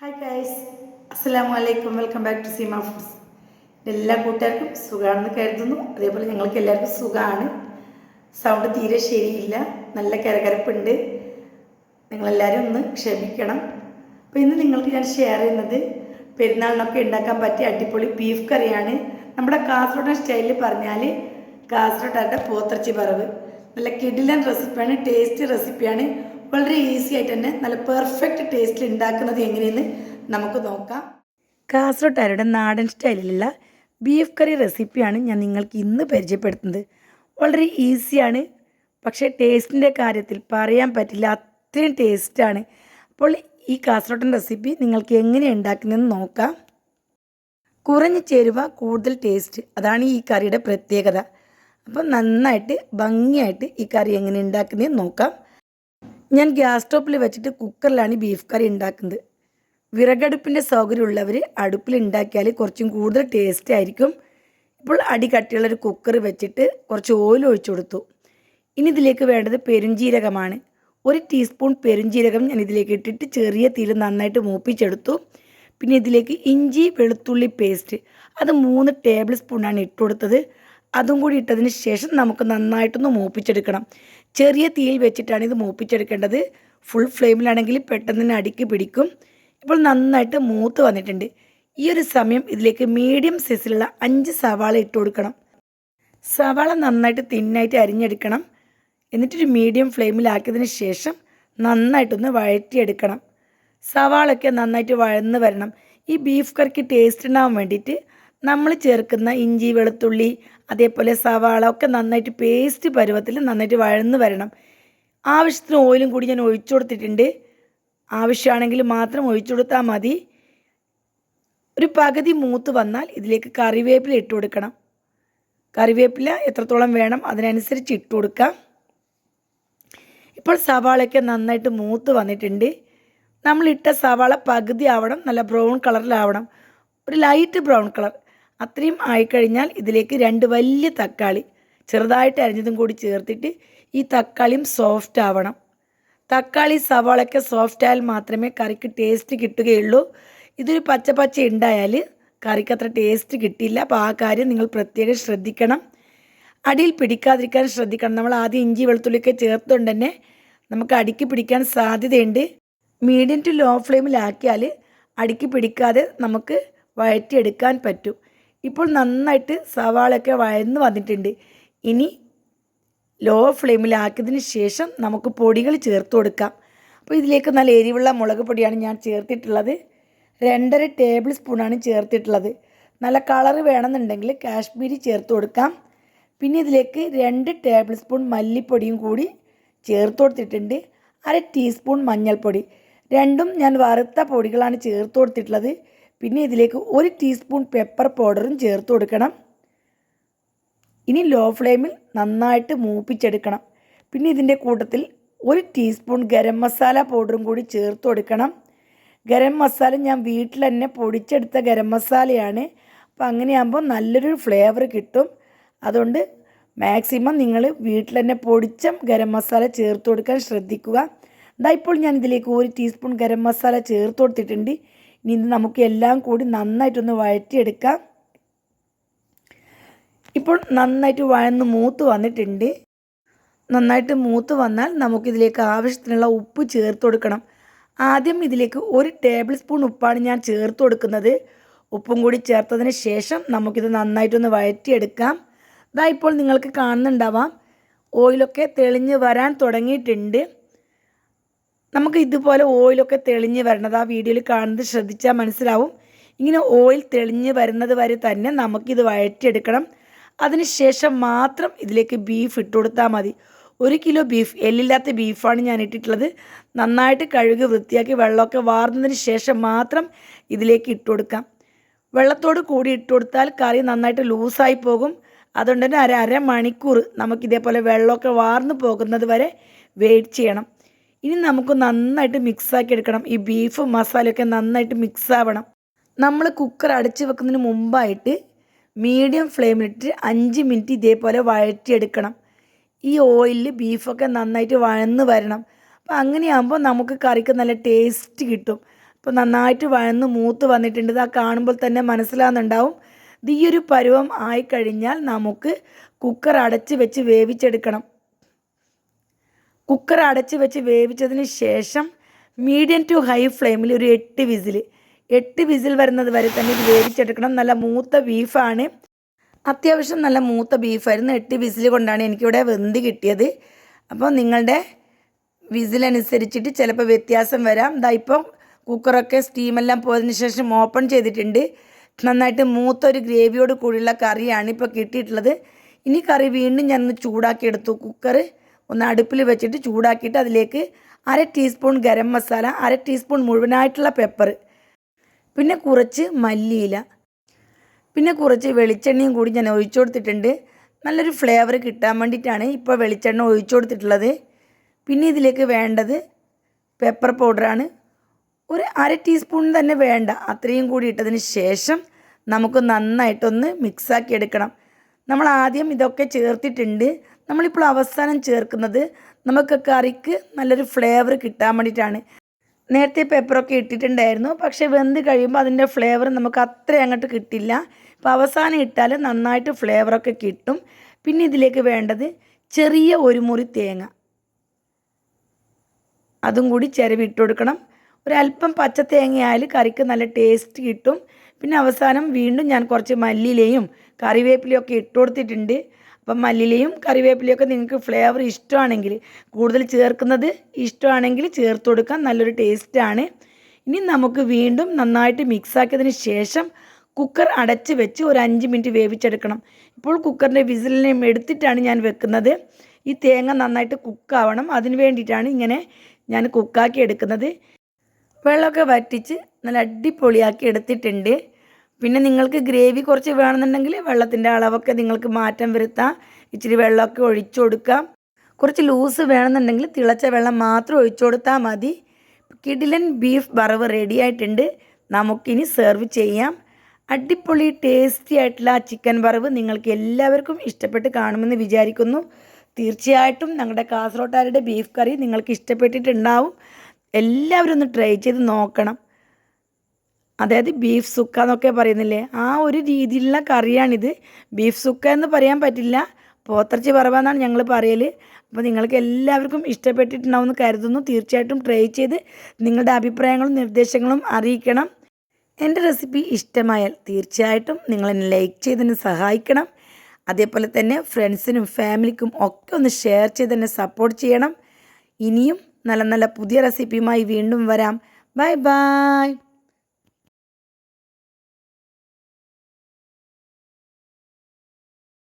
Hi guys അസ്സലാമു അലൈക്കും welcome back to Seema foods എല്ലാ കൂട്ടുകാർക്കും സുഖമാണെന്ന് കരുതുന്നു. അതേപോലെ ഞങ്ങൾക്ക് എല്ലാവർക്കും സുഖമാണ്. സൗണ്ട് തീരെ ശരിയില്ല. നല്ല കരകരപ്പുണ്ട്. നിങ്ങളെല്ലാവരും ഒന്ന് ക്ഷമിക്കണം. അപ്പോൾ ഇന്ന് നിങ്ങൾക്ക് ഞാൻ ഷെയർ ചെയ്യുന്നത് പെരുന്നാളിനൊക്കെ ഉണ്ടാക്കാൻ പറ്റിയ അടിപൊളി ബീഫ് കറിയാണ്. നമ്മുടെ കാസർഗോഡ് സ്റ്റൈലിൽ പറഞ്ഞാൽ കാസർഗോഡാരുടെ പോത്തിറച്ചി പറവ് നല്ല കിടിലൻ റെസിപ്പിയാണ് ടേസ്റ്റ് റെസിപ്പിയാണ് വളരെ ഈസി ആയിട്ട് തന്നെ നല്ല പെർഫെക്റ്റ് ടേസ്റ്റിൽ ഉണ്ടാക്കുന്നത് എങ്ങനെയെന്ന് നമുക്ക് നോക്കാം. കാസർഗോട്ടുകാരുടെ നാടൻ സ്റ്റൈലിലുള്ള ബീഫ് കറി റെസിപ്പിയാണ് ഞാൻ നിങ്ങൾക്ക് ഇന്ന് പരിചയപ്പെടുത്തുന്നത്. വളരെ ഈസിയാണ് പക്ഷേ ടേസ്റ്റിന്റെ കാര്യത്തിൽ പറയാൻ പറ്റില്ല. അത്രയും ടേസ്റ്റാണ് അപ്പോൾ ഈ കാസർഗോട്ടൻ റെസിപ്പി നിങ്ങൾക്ക് എങ്ങനെ ഉണ്ടാക്കുന്നതെന്ന് നോക്കാം. കുറഞ്ഞ ചേരുവ കൂടുതൽ ടേസ്റ്റ് അതാണ് ഈ കറിയുടെ പ്രത്യേകത. അപ്പം നന്നായിട്ട് ഭംഗിയായിട്ട് ഈ കറി എങ്ങനെ ഉണ്ടാക്കുന്നതെന്ന് നോക്കാം. ഞാൻ ഗ്യാസ് സ്റ്റോപ്പിൽ വെച്ചിട്ട് കുക്കറിലാണ് ബീഫ് കറി ഉണ്ടാക്കുന്നത്. വിറകടുപ്പിന്റെ സൗകര്യമുള്ളവർ അടുപ്പിൽ ഉണ്ടാക്കിയാൽ കുറച്ചും കൂടുതൽ ടേസ്റ്റ് ആയിരിക്കും. ഇപ്പോൾ അടി കട്ടിയുള്ളൊരു കുക്കർ വെച്ചിട്ട് കുറച്ച് ഓയിൽ ഒഴിച്ചു കൊടുത്തു. ഇനി ഇതിലേക്ക് വേണ്ടത് പെരുംജീരകമാണ്. ഒരു ടീസ്പൂൺ പെരുംജീരകം ഞാൻ ഇതിലേക്ക് ഇട്ടിട്ട് ചെറിയ തീയിൽ നന്നായിട്ട് മൂപ്പിച്ചെടുത്തു. പിന്നെ ഇതിലേക്ക് ഇഞ്ചി വെളുത്തുള്ളി പേസ്റ്റ് അത് മൂന്ന് ടേബിൾ സ്പൂണാണ് ഇട്ട് കൊടുത്തത്. അതും കൂടി ഇട്ടതിന് ശേഷം നമുക്ക് നന്നായിട്ടൊന്ന് മൂപ്പിച്ചെടുക്കണം. ചെറിയ തീയിൽ വെച്ചിട്ടാണ് ഇത് മൂപ്പിച്ചെടുക്കേണ്ടത്. ഫുൾ ഫ്ലെയിമിലാണെങ്കിൽ പെട്ടെന്ന് തന്നെ അടിക്ക് പിടിക്കും. ഇപ്പോൾ നന്നായിട്ട് മൂത്ത് വന്നിട്ടുണ്ട്. ഈ ഒരു സമയം ഇതിലേക്ക് മീഡിയം സൈസിലുള്ള അഞ്ച് സവാള ഇട്ട് കൊടുക്കണം. സവാള നന്നായിട്ട് തിന്നായിട്ട് അരിഞ്ഞെടുക്കണം. എന്നിട്ടൊരു മീഡിയം ഫ്ലെയിമിലാക്കിയതിന് ശേഷം നന്നായിട്ടൊന്ന് വഴറ്റിയെടുക്കണം. സവാളൊക്കെ നന്നായിട്ട് വഴന്ന് വരണം. ഈ ബീഫ് കറിക്ക് ടേസ്റ്റ് ഉണ്ടാവാൻ വേണ്ടിയിട്ട് നമ്മൾ ചേർക്കുന്ന ഇഞ്ചി വെളുത്തുള്ളി അതേപോലെ സവാള ഒക്കെ നന്നായിട്ട് പേസ്റ്റ് പരുവത്തിൽ നന്നായിട്ട് വഴന്ന് വരണം. ആവശ്യത്തിന് ഓയിലും കൂടി ഞാൻ ഒഴിച്ചു കൊടുത്തിട്ടുണ്ട്. ആവശ്യമാണെങ്കിൽ മാത്രം ഒഴിച്ചു കൊടുത്താൽ മതി. ഒരു പകുതി മൂത്ത് വന്നാൽ ഇതിലേക്ക് കറിവേപ്പില ഇട്ട് കൊടുക്കണം. കറിവേപ്പില എത്രത്തോളം വേണം അതിനനുസരിച്ച് ഇട്ട് കൊടുക്കാം. ഇപ്പോൾ സവാളയൊക്കെ നന്നായിട്ട് മൂത്ത് വന്നിട്ടുണ്ട്. നമ്മളിട്ട സവാള പകുതി ആവണം. നല്ല ബ്രൗൺ കളറിലാവണം ഒരു ലൈറ്റ് ബ്രൗൺ കളർ അത്രയും ആയിക്കഴിഞ്ഞാൽ ഇതിലേക്ക് രണ്ട് വലിയ തക്കാളി ചെറുതായിട്ട് അരിഞ്ഞതും കൂടി ചേർത്തിട്ട് ഈ തക്കാളിയും സോഫ്റ്റ് ആവണം. തക്കാളി സവാളയൊക്കെ സോഫ്റ്റ് ആയാൽ മാത്രമേ കറിക്ക് ടേസ്റ്റ് കിട്ടുകയുള്ളൂ. ഇതൊരു പച്ച പച്ച ഉണ്ടായാൽ കറിക്ക് അത്ര ടേസ്റ്റ് കിട്ടില്ല. അപ്പോൾ ആ കാര്യം നിങ്ങൾ പ്രത്യേകം ശ്രദ്ധിക്കണം. അടിയിൽ പിടിക്കാതിരിക്കാൻ ശ്രദ്ധിക്കണം. നമ്മൾ ആദ്യം ഇഞ്ചി വെളുത്തുള്ളിയൊക്കെ ചേർത്തുകൊണ്ട് തന്നെ നമുക്ക് അടിക്ക് പിടിക്കാൻ സാധ്യതയുണ്ട്. മീഡിയം ടു ലോ ഫ്ലെയിമിലാക്കിയാൽ അടിക്ക് പിടിക്കാതെ നമുക്ക് വഴറ്റിയെടുക്കാൻ പറ്റും. ഇപ്പോൾ നന്നായിട്ട് സവാളയൊക്കെ വഴന്ന് വന്നിട്ടുണ്ട്. ഇനി ലോ ഫ്ലെയിമിലാക്കിയതിന് ശേഷം നമുക്ക് പൊടികൾ ചേർത്ത് കൊടുക്കാം. അപ്പോൾ ഇതിലേക്ക് നല്ല എരിവുള്ള മുളക് പൊടിയാണ് ഞാൻ ചേർത്തിട്ടുള്ളത്. രണ്ടര ടേബിൾ സ്പൂണാണ് ചേർത്തിട്ടുള്ളത്. നല്ല കളറ് വേണമെന്നുണ്ടെങ്കിൽ കാശ്മീരി ചേർത്ത് കൊടുക്കാം. പിന്നെ ഇതിലേക്ക് രണ്ട് ടേബിൾ സ്പൂൺ മല്ലിപ്പൊടിയും കൂടി ചേർത്ത് കൊടുത്തിട്ടുണ്ട്. അര ടീസ്പൂൺ മഞ്ഞൾപ്പൊടി. രണ്ടും ഞാൻ വറുത്ത പൊടികളാണ് ചേർത്ത് കൊടുത്തിട്ടുള്ളത്. പിന്നെ ഇതിലേക്ക് ഒരു ടീസ്പൂൺ പെപ്പർ പൗഡറും ചേർത്ത് കൊടുക്കണം. ഇനി ലോ ഫ്ലെയിമിൽ നന്നായിട്ട് മൂപ്പിച്ചെടുക്കണം. പിന്നെ ഇതിന്റെ കൂട്ടത്തിൽ ഒരു ടീസ്പൂൺ ഗരം മസാല പൗഡറും കൂടി ചേർത്ത് കൊടുക്കണം. ഗരം മസാല ഞാൻ വീട്ടിൽ തന്നെ പൊടിച്ചെടുത്ത ഗരം മസാലയാണ് അപ്പോൾ അങ്ങനെയാകുമ്പോൾ നല്ലൊരു ഫ്ലേവർ കിട്ടും. അതുകൊണ്ട് മാക്സിമം നിങ്ങൾ വീട്ടിൽ തന്നെ പൊടിച്ച ഗരം മസാല ചേർത്ത് കൊടുക്കാൻ ശ്രദ്ധിക്കുക. ഇതാ ഇപ്പോൾ ഞാൻ ഇതിലേക്ക് ഒരു ടീസ്പൂൺ ഗരം മസാല ചേർത്ത് കൊടുത്തിട്ടുണ്ട്. ഇനി ഇത് നമുക്ക് എല്ലാം കൂടി നന്നായിട്ടൊന്ന് വഴറ്റിയെടുക്കാം. ഇപ്പോൾ നന്നായിട്ട് വഴന്ന് മൂത്ത് വന്നിട്ടുണ്ട്. നന്നായിട്ട് മൂത്ത് വന്നാൽ നമുക്കിതിലേക്ക് ആവശ്യത്തിനുള്ള ഉപ്പ് ചേർത്ത് കൊടുക്കണം. ആദ്യം ഇതിലേക്ക് ഒരു ടേബിൾ സ്പൂൺ ഉപ്പാണ് ഞാൻ ചേർത്ത് കൊടുക്കുന്നത്. ഉപ്പും കൂടി ചേർത്തതിന് ശേഷം നമുക്കിത് നന്നായിട്ടൊന്ന് വഴറ്റിയെടുക്കാം. ഇതാ ഇപ്പോൾ നിങ്ങൾക്ക് കാണുന്നുണ്ടാവാം. ഓയിലൊക്കെ തെളിഞ്ഞ് വരാൻ തുടങ്ങിയിട്ടുണ്ട്. നമുക്ക് ഇതുപോലെ ഓയിലൊക്കെ തെളിഞ്ഞ് വരണത് ആ വീഡിയോയിൽ കാണുന്നത് ശ്രദ്ധിച്ചാൽ മനസ്സിലാവും. ഇങ്ങനെ ഓയിൽ തെളിഞ്ഞ് വരുന്നത് വരെ തന്നെ നമുക്കിത് വഴറ്റിയെടുക്കണം. അതിനുശേഷം മാത്രം ഇതിലേക്ക് ബീഫ് ഇട്ട് കൊടുത്താൽ മതി. ഒരു കിലോ ബീഫ് എല്ലില്ലാത്ത ബീഫാണ് ഞാൻ ഇട്ടിട്ടുള്ളത്. നന്നായിട്ട് കഴുകി വൃത്തിയാക്കി വെള്ളമൊക്കെ വാർന്നതിന് ശേഷം മാത്രം ഇതിലേക്ക് ഇട്ട് കൊടുക്കാം. വെള്ളത്തോട് കൂടി ഇട്ട് കൊടുത്താൽ കറി നന്നായിട്ട് ലൂസായി പോകും. അതുകൊണ്ട് തന്നെ അര അര മണിക്കൂർ നമുക്ക് ഇതേപോലെ വെള്ളമൊക്കെ വാർന്നു പോകുന്നത് വരെ വെയിറ്റ് ചെയ്യണം. ഇനി നമുക്ക് നന്നായിട്ട് മിക്സാക്കി എടുക്കണം. ഈ ബീഫ് മസാലയൊക്കെ നന്നായിട്ട് മിക്സ് ആവണം. നമ്മൾ കുക്കർ അടച്ചു വെക്കുന്നതിന് മുമ്പായിട്ട് മീഡിയം ഫ്ലെയിമിലിട്ട് അഞ്ച് മിനിറ്റ് ഇതേപോലെ വഴറ്റിയെടുക്കണം. ഈ ഓയിലിൽ ബീഫൊക്കെ നന്നായിട്ട് വഴന്ന് വരണം. അപ്പോൾ അങ്ങനെയാകുമ്പോൾ നമുക്ക് കറിക്ക് നല്ല ടേസ്റ്റ് കിട്ടും. അപ്പോൾ നന്നായിട്ട് വഴന്ന് മൂത്ത് വന്നിട്ടുണ്ട്. ഇത് കാണുമ്പോൾ തന്നെ മനസ്സിലാകുന്നുണ്ടാവും ഇത് ഈ ഒരു പരുവം ആയിക്കഴിഞ്ഞാൽ നമുക്ക് കുക്കർ അടച്ച് വെച്ച് വേവിച്ചെടുക്കണം. കുക്കർ അടച്ച് വെച്ച് വേവിച്ചതിന് ശേഷം മീഡിയം ടു ഹൈ ഫ്ലെയിമിൽ ഒരു എട്ട് വിസിൽ എട്ട് വിസിൽ വരുന്നത് വരെ തന്നെ ഇത് വേവിച്ചെടുക്കണം. നല്ല മൂത്ത ബീഫാണ് അത്യാവശ്യം നല്ല മൂത്ത ബീഫായിരുന്നു എട്ട് വിസിൽ കൊണ്ടാണ് എനിക്കിവിടെ വെന്ത് കിട്ടിയത്. അപ്പോൾ നിങ്ങളുടെ വിസിലനുസരിച്ചിട്ട് ചിലപ്പോൾ വ്യത്യാസം വരാം. ഇതാ ഇപ്പം കുക്കറൊക്കെ സ്റ്റീമെല്ലാം പോയതിന് ശേഷം ഓപ്പൺ ചെയ്തിട്ടുണ്ട്. നന്നായിട്ട് മൂത്ത ഒരു ഗ്രേവിയോട് കൂടിയുള്ള കറിയാണ് ഇപ്പോൾ കിട്ടിയിട്ടുള്ളത്. ഇനി കറി വീണ്ടും ഞാൻ ചൂടാക്കി എടുത്തു കുക്കർ ഒന്ന് അടുപ്പിൽ വെച്ചിട്ട് ചൂടാക്കിയിട്ട് അതിലേക്ക് അര ടീസ്പൂൺ ഗരം മസാല അര ടീസ്പൂൺ മുഴുവനായിട്ടുള്ള പെപ്പർ പിന്നെ കുറച്ച് മല്ലിയില പിന്നെ കുറച്ച് വെളിച്ചെണ്ണയും കൂടി ഞാൻ ഒഴിച്ചു കൊടുത്തിട്ടുണ്ട്. നല്ലൊരു ഫ്ലേവർ കിട്ടാൻ വേണ്ടിയിട്ടാണ് ഇപ്പോൾ വെളിച്ചെണ്ണ ഒഴിച്ചു കൊടുത്തിട്ടുള്ളത്. പിന്നെ ഇതിലേക്ക് വേണ്ടത് പെപ്പർ പൗഡറാണ് ഒരു അര ടീസ്പൂൺ തന്നെ വേണ്ട അത്രയും കൂടി ഇട്ടതിന് ശേഷം നമുക്ക് നന്നായിട്ടൊന്ന് മിക്സാക്കി എടുക്കണം. നമ്മൾ ആദ്യം ഇതൊക്കെ ചേർത്തിട്ടുണ്ട്. നമ്മളിപ്പോൾ അവസാനം ചേർക്കുന്നത് നമുക്ക് കറിക്ക് നല്ലൊരു ഫ്ലേവർ കിട്ടാൻ വേണ്ടിയിട്ടാണ്. നേരത്തെ പെപ്പറൊക്കെ ഇട്ടിട്ടുണ്ടായിരുന്നു. പക്ഷേ വെന്ത് കഴിയുമ്പോൾ അതിന്റെ ഫ്ലേവർ നമുക്ക് അത്ര അങ്ങോട്ട് കിട്ടില്ല. അപ്പോൾ അവസാനം ഇട്ടാൽ നന്നായിട്ട് ഫ്ലേവറൊക്കെ കിട്ടും. പിന്നെ ഇതിലേക്ക് വേണ്ടത് ചെറിയ ഒരു മുറി തേങ്ങ. അതും കൂടി ചിരവിട്ട് കൊടുക്കണം. ഒരല്പം പച്ച തേങ്ങയായാൽ കറിക്ക് നല്ല ടേസ്റ്റ് കിട്ടും. പിന്നെ അവസാനം വീണ്ടും ഞാൻ കുറച്ച് മല്ലിയിലയും കറിവേപ്പിലയും ഒക്കെ ഇട്ട് കൊടുത്തിട്ടുണ്ട്. അപ്പം മല്ലിയിലയും കറിവേപ്പിലയും ഒക്കെ നിങ്ങൾക്ക് ഫ്ലേവർ ഇഷ്ടമാണെങ്കിൽ കൂടുതൽ ചേർക്കുന്നത് ഇഷ്ടമാണെങ്കിൽ ചേർത്ത് കൊടുക്കാൻ നല്ലൊരു ടേസ്റ്റാണ് ഇനി നമുക്ക് വീണ്ടും നന്നായിട്ട് മിക്സാക്കിയതിന് ശേഷം കുക്കർ അടച്ച് വെച്ച് ഒരു അഞ്ച് മിനിറ്റ് വേവിച്ചെടുക്കണം. ഇപ്പോൾ കുക്കറിന്റെ വിസിലിനെ എടുത്തിട്ടാണ് ഞാൻ വെക്കുന്നത്. ഈ തേങ്ങ നന്നായിട്ട് കുക്കാവണം അതിന് വേണ്ടിയിട്ടാണ് ഇങ്ങനെ ഞാൻ കുക്കാക്കി എടുക്കുന്നത്. വെള്ളമൊക്കെ വറ്റിച്ച് നല്ല അടിപൊളിയാക്കി എടുത്തിട്ടുണ്ട്. പിന്നെ നിങ്ങൾക്ക് ഗ്രേവി കുറച്ച് വേണമെന്നുണ്ടെങ്കിൽ വെള്ളത്തിന്റെ അളവൊക്കെ നിങ്ങൾക്ക് മാറ്റം വരുത്താം. ഇച്ചിരി വെള്ളമൊക്കെ ഒഴിച്ചു കൊടുക്കാം. കുറച്ച് ലൂസ് വേണമെന്നുണ്ടെങ്കിൽ തിളച്ച വെള്ളം മാത്രം ഒഴിച്ചു കൊടുത്താൽ മതി. കിഡിലൻ ബീഫ് വറവ് റെഡി ആയിട്ടുണ്ട്. നമുക്കിനി സെർവ് ചെയ്യാം. അടിപൊളി ടേസ്റ്റി ആയിട്ടുള്ള ചിക്കൻ വറവ് നിങ്ങൾക്ക് എല്ലാവർക്കും ഇഷ്ടപ്പെട്ട് കാണുമെന്ന് വിചാരിക്കുന്നു. തീർച്ചയായിട്ടും ഞങ്ങളുടെ കാസർഗോട്ടുകാരുടെ ബീഫ് കറി നിങ്ങൾക്ക് ഇഷ്ടപ്പെട്ടിട്ടുണ്ടാവും. എല്ലാവരും ഒന്ന് ട്രൈ ചെയ്ത് നോക്കണം. അതായത് ബീഫ് സുക്ക എന്നൊക്കെ പറയുന്നില്ലേ? ആ ഒരു രീതിയിലുള്ള കറിയാണിത്. ബീഫ് സുക്ക എന്ന് പറയാൻ പറ്റില്ല. പോത്തർച്ചി പറവ എന്നാണ് ഞങ്ങൾ പറയൽ അപ്പോൾ നിങ്ങൾക്ക് എല്ലാവർക്കും ഇഷ്ടപ്പെട്ടിട്ടുണ്ടാവുമെന്ന് കരുതുന്നു. തീർച്ചയായിട്ടും ട്രൈ ചെയ്ത് നിങ്ങളുടെ അഭിപ്രായങ്ങളും നിർദ്ദേശങ്ങളും അറിയിക്കണം. എന്റെ റെസിപ്പി ഇഷ്ടമായാൽ തീർച്ചയായിട്ടും നിങ്ങൾ എന്നെ ലൈക്ക് ചെയ്തതിന് സഹായിക്കണം. അതേപോലെ തന്നെ ഫ്രണ്ട്സിനും ഫാമിലിക്കും ഒക്കെ ഒന്ന് ഷെയർ ചെയ്ത് എന്നെ സപ്പോർട്ട് ചെയ്യണം. ഇനിയും നല്ല നല്ല പുതിയ റെസിപ്പിയുമായി വീണ്ടും വരാം. Bye bye